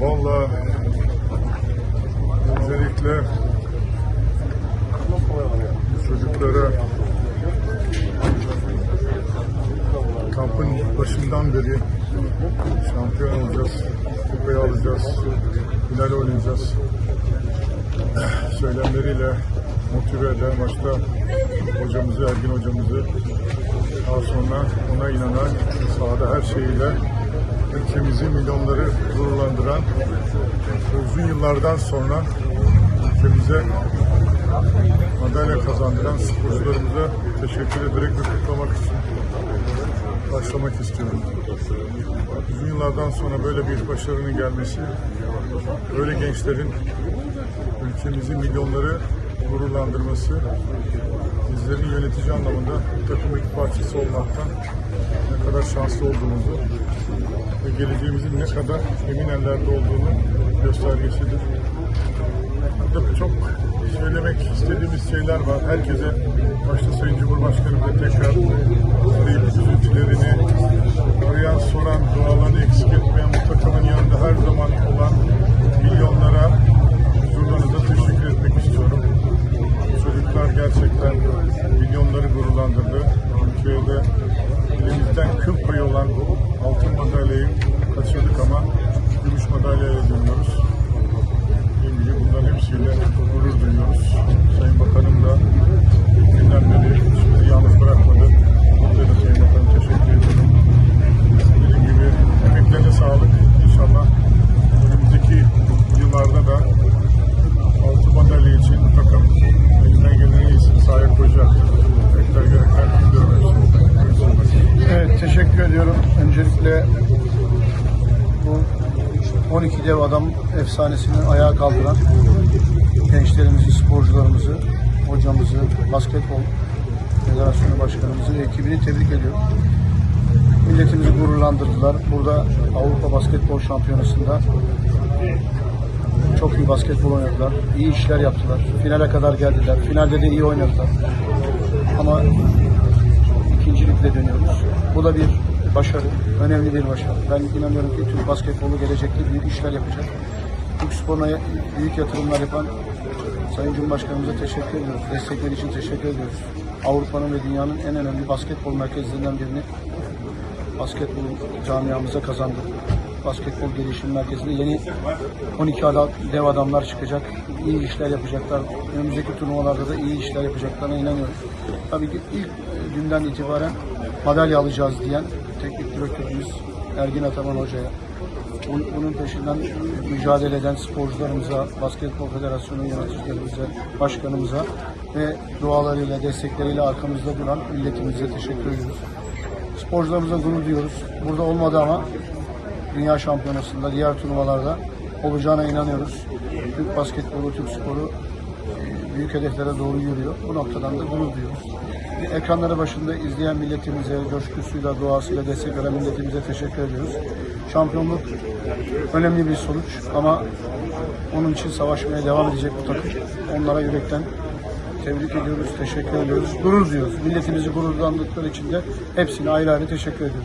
Vallahi özellikle çocuklara kampın başından beri şampiyon olacağız, kupayı alacağız, final oynayacağız. Söylemleriyle motive eden başta hocamızı, Ergin hocamızı daha sonra ona inanan sahada her şeyiyle ülkemizi milyonları gururlandıran uzun yıllardan sonra ülkemize madalya kazandıran sporcularımıza teşekkür ederek ve kutlamak için başlamak istiyorum. Uzun yıllardan sonra böyle bir başarının gelmesi, böyle gençlerin ülkemizi milyonları gururlandırması, bizlerin yönetici anlamında takımın bir parçası olmaktan ne kadar şanslı olduğumuzu ve geleceğimizin ne kadar emin ellerde olduğunu göstergesidir. Burada çok söylemek istediğimiz şeyler var. Herkese, başta Sayın Cumhurbaşkanımıza tekrar Türkiye'de elimizden kıl payı olan altın madalyayı kaçırdık ama gümüş madalyayla dönüyoruz. Dediğim gibi bunların hepsiyle gurur duyuyoruz. Sayın Bakanım da günden beri bizi yalnız bırakmadı. Burada da Sayın Bakanım teşekkür ederim. Dediğim gibi emeklerine sağlık. İnşallah önümüzdeki yıllarda da altın madalya için bu takım elinden gelen en iyisini sahaya koyacaktır. Tekrar gerekler diliyorum. Evet, teşekkür ediyorum. Öncelikle bu 12 dev adam efsanesini ayağa kaldıran gençlerimizi, sporcularımızı, hocamızı, basketbol federasyonu başkanımızı ve ekibini tebrik ediyorum. Milletimizi gururlandırdılar. Burada Avrupa Basketbol Şampiyonası'nda çok iyi basketbol oynadılar. iyi işler yaptılar. Finale kadar geldiler. Finalde de iyi oynadılar. Ama ikincilikle dönüyoruz. Bu da bir başarı, önemli bir başarı. Ben inanıyorum ki Türk basketbolu gelecekte büyük işler yapacak. Türk sporuna büyük yatırımlar yapan Sayın Cumhurbaşkanımıza teşekkür ediyoruz. Destekleri için teşekkür ediyoruz. Avrupa'nın ve dünyanın en önemli basketbol merkezlerinden birini basketbol camiamıza kazandı. Basketbol gelişim merkezinde yeni 12 adam, dev adamlar çıkacak. İyi işler yapacaklar. Önümüzdeki turnuvalarda da iyi işler yapacaklarına inanıyorum. Tabii ki ilk günden itibaren madalya alacağız diyen teknik direktörümüz Ergin Ataman Hoca'ya, bunun peşinden mücadele eden sporcularımıza, Basketbol Federasyonu yöneticilerimize, başkanımıza ve dualarıyla, destekleriyle arkamızda duran milletimize teşekkür ediyoruz. Sporcularımıza gurur duyuyoruz. Burada olmadı ama Dünya Şampiyonası'nda, diğer turnuvalarda olacağına inanıyoruz. Türk basketbolu, Türk sporu büyük hedeflere doğru yürüyor. Bu noktadan da gurur duyuyoruz. Ekranları başında izleyen milletimize, coşkusuyla, duasıyla destek veren milletimize teşekkür ediyoruz. Şampiyonluk önemli bir sonuç ama onun için savaşmaya devam edecek bu takım. Onlara yürekten tebrik ediyoruz, teşekkür ediyoruz, gurur duyuyoruz. Milletimizi gururlandırdıkları için de hepsine ayrı ayrı teşekkür ediyoruz.